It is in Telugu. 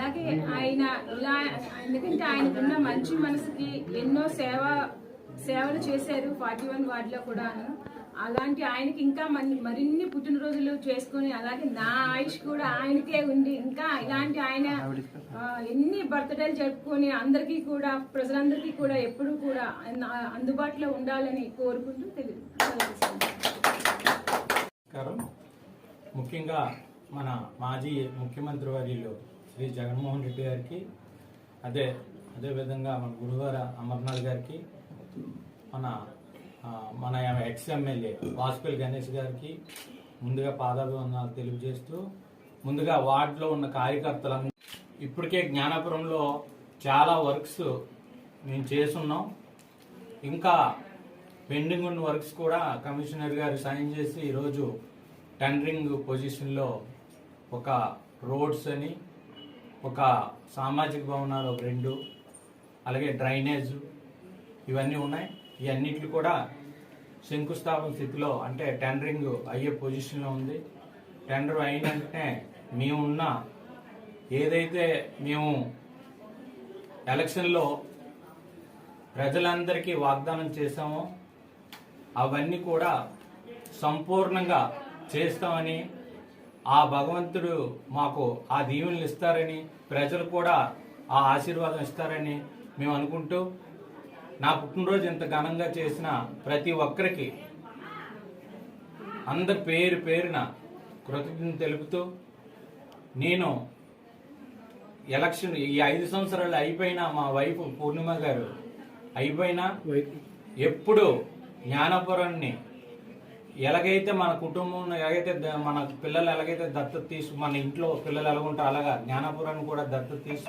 అలాగే ఆయన ఇలా ఎందుకంటే ఆయనకున్న మంచి మనసుకి ఎన్నో సేవ సేవలు చేశారు ఫార్టీ వన్ వార్డులో కూడాను. అలాంటి ఆయనకి ఇంకా మరి మరిన్ని పుట్టినరోజులు చేసుకుని అలాగే నా ఆయుష్ కూడా ఆయనకే ఉంది. ఇంకా ఇలాంటి ఆయన ఎన్ని బర్త్డేలు జరుపుకొని అందరికీ కూడా ప్రజలందరికీ కూడా ఎప్పుడూ కూడా అందుబాటులో ఉండాలని కోరుకుంటూ తెలియదు ముఖ్యంగా మన మాజీ ముఖ్యమంత్రి వర్యులు శ్రీ జగన్మోహన్ రెడ్డి గారికి అదే అదేవిధంగా మన గురువార అమర్నాథ్ గారికి మన మన ఎక్స్ ఎమ్మెల్యే వాసుపల్లి గణేష్ గారికి ముందుగా పాదాభివందనాలు తెలియజేస్తూ ముందుగా వార్డులో ఉన్న కార్యకర్తలను ఇప్పటికే జ్ఞానాపురంలో చాలా వర్క్స్ మేము చేస్తున్నాం. ఇంకా పెండింగ్ ఉన్న వర్క్స్ కూడా కమిషనర్ గారు సైన్ చేసి ఈరోజు టెండరింగ్ పొజిషన్లో ఒక రోడ్స్ అని ఒక సామాజిక భవనాలు ఒక రెండు అలాగే డ్రైనేజ్ ఇవన్నీ ఉన్నాయి. ఇవన్నిటి కూడా శంకుస్థాపన స్థితిలో అంటే టెండరింగ్ అయ్యే పొజిషన్లో ఉంది. టెండర్ అయిన వెంటనే మేమున్న ఏదైతే మేము ఎలక్షన్లో ప్రజలందరికీ వాగ్దానం చేశామో అవన్నీ కూడా సంపూర్ణంగా చేస్తామని ఆ భగవంతుడు మాకు ఆ దీవెనలు ఇస్తారని ప్రజలు కూడా ఆ ఆశీర్వాదం ఇస్తారని మేము అనుకుంటూ నా పుట్టినరోజు ఇంత ఘనంగా చేసిన ప్రతి ఒక్కరికి అందరి పేరు పేరున కృతజ్ఞత తెలుపుతూ నేను ఎలక్షన్ ఈ ఐదు సంవత్సరాలు అయిపోయినా మా వైఫ్ పూర్ణిమ గారు అయిపోయినా ఎప్పుడు జ్ఞానపురాన్ని ఎలాగైతే మన కుటుంబం ఎలాగైతే మన పిల్లలు ఎలాగైతే దత్తత తీసుకు మన ఇంట్లో పిల్లలు ఎలాగుంటారో అలాగా జ్ఞానపురాన్ని కూడా దత్తత తీసుకు